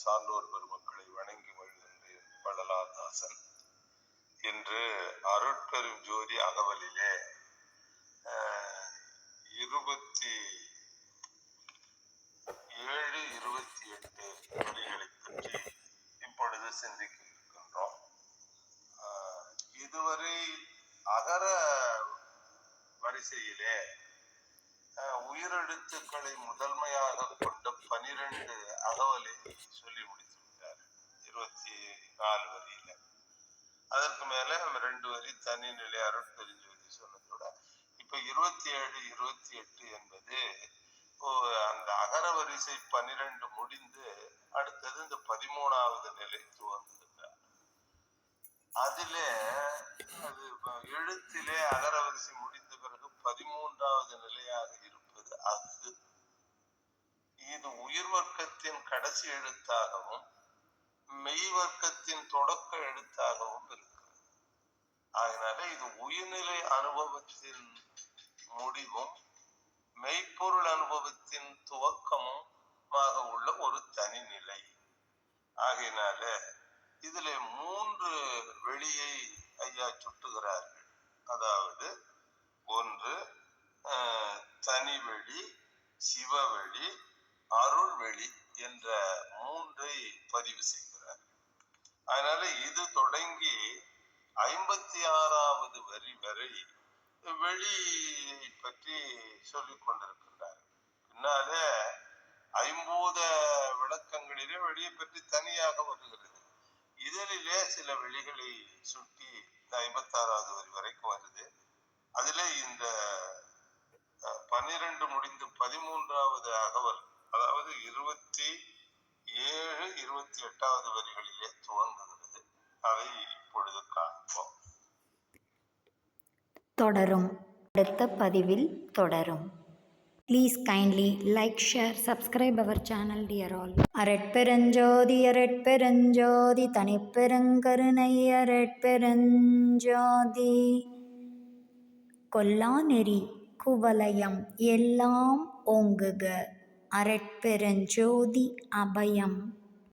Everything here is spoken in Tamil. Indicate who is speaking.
Speaker 1: சான்றோர் பெருமக்களை வணங்கி மகிழ்கின்றேன் வள்ளலாதாசன் இன்று அருட்பெரும் ஜோதி அகவலிலே இருபத்தி ஏழு இருபத்தி எட்டு மொழிகளை பற்றி இப்பொழுது சிந்திக்க இருக்கின்றோம் இதுவரை அகர வரிசையிலே உயிரெழுத்துக்களை முதன்மையாக கொண்ட பனிரெண்டு அகவலை சொல்லி முடித்து விட்டார் இருபத்தி நாலு வரியில. அதற்கு மேல ரெண்டு வரி தனி தனிநிலை அருட்பெருஞ்சோதி சொன்னதோட. இப்ப இருபத்தி ஏழு இருபத்தி எட்டு என்பது அந்த அகர வரிசை பன்னிரண்டு முடிந்து அடுத்தது இந்த பதிமூணாவது நிலை துவங்குது. அதிலே அது எழுத்திலே அகரவரிசை முடிந்த பிறகு பதிமூன்றாவது நிலையாக இருப்பது அகு இது உயிர் வர்க்கத்தின் கடைசி எழுத்தாகவும் மெய் வர்க்கத்தின் தொடக்க எழுத்தாகவும் இருக்கிறது. அதனால இது உயிர்நிலை அனுபவத்தின் முடிவும் மெய்ப்பொருள் அனுபவத்தின் துவக்கமும் ஆக உள்ள ஒரு தனிநிலை. ஆகையினால இதுல மூன்று வெளியை ஐயா சுட்டுகிறார்கள். அதாவது ஒன்று அஹ், தனிவெளி சிவவெளி அருள்வெளி என்ற மூன்றை பதிவு செய்கிறார். அதனால இது தொடங்கி ஐம்பத்தி ஆறாவது வரி வரை வெளியை பற்றி சொல்லிக் கொண்டிருக்கின்றார். பின்னாலே ஐம்பூத விளக்கங்களிலே வெளியை பற்றி தனியாக வருகிறது. இதழிலே சில வெளிகளை சுட்டி இந்த ஐம்பத்தாறாவது வரி வரைக்கும் வருது. அதிலே இந்த பன்னிரண்டு முடிந்து பதிமூன்றாவது அகவல் அதாவது இருபத்தி ஏழு இருபத்தி எட்டாவது வரிகளிலே துவங்குகிறது. அதை இப்பொழுது காண்போம்.
Speaker 2: தொடரும். அடுத்த பதிவில் தொடரும். Please kindly like share subscribe our channel dear all அரட்பெருஞ்சோதி அரட்பெருஞ்சோதி தனிப்பெருங்கருணை அரட்பெருஞ்சோதி கொல்லாநெறி குவலயம் எல்லாம் ஓங்குக அரட்பெருஞ்சோதி அபயம்